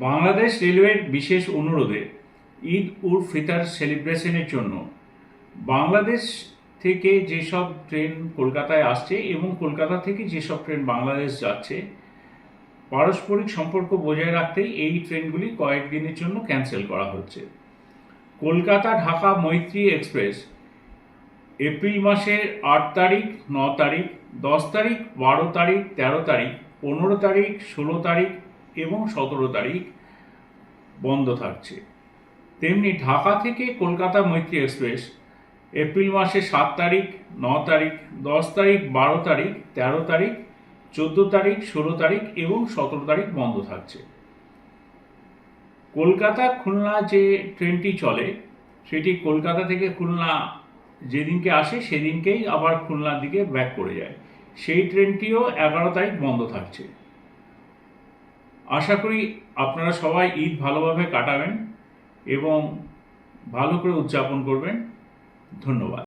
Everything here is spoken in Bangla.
বাংলাদেশ রেলওয়ের বিশেষ অনুরোধে ঈদ উল ফিতার সেলিব্রেশনের জন্য বাংলাদেশ থেকে যেসব ট্রেন কলকাতায় আসছে এবং কলকাতা থেকে যেসব ট্রেন বাংলাদেশ যাচ্ছে, পারস্পরিক সম্পর্ক বজায় রাখতে এই ট্রেনগুলি কয়েকদিনের জন্য ক্যান্সেল করা হচ্ছে। কলকাতা ঢাকা মৈত্রী এক্সপ্রেস এপ্রিল মাসের আট তারিখ, ন তারিখ, দশ তারিখ, বারো তারিখ, তেরো তারিখ, পনেরো তারিখ, ষোলো তারিখ এবং সতেরো তারিখ বন্ধ থাকছে। তেমনি ঢাকা থেকে কলকাতা মৈত্রী এক্সপ্রেস, এপ্রিল মাসে সাত তারিখ, ন তারিখ, দশ তারিখ, বারো তারিখ, তেরো তারিখ, চোদ্দ তারিখ, ষোলো তারিখ এবং সতেরো তারিখ বন্ধ থাকছে। কলকাতা খুলনা যে ট্রেনটি চলে, সেটি কলকাতা থেকে খুলনা যেদিনকে আসে সেদিনকেই আবার খুলনার দিকে ব্যাক করে যায়। সেই ট্রেনটিও এগারো তারিখ বন্ধ থাকছে। আশা করি আপনারা সবাই ঈদ ভালোভাবে কাটাবেন এবং ভালো করে উদযাপন করবেন। ধন্যবাদ।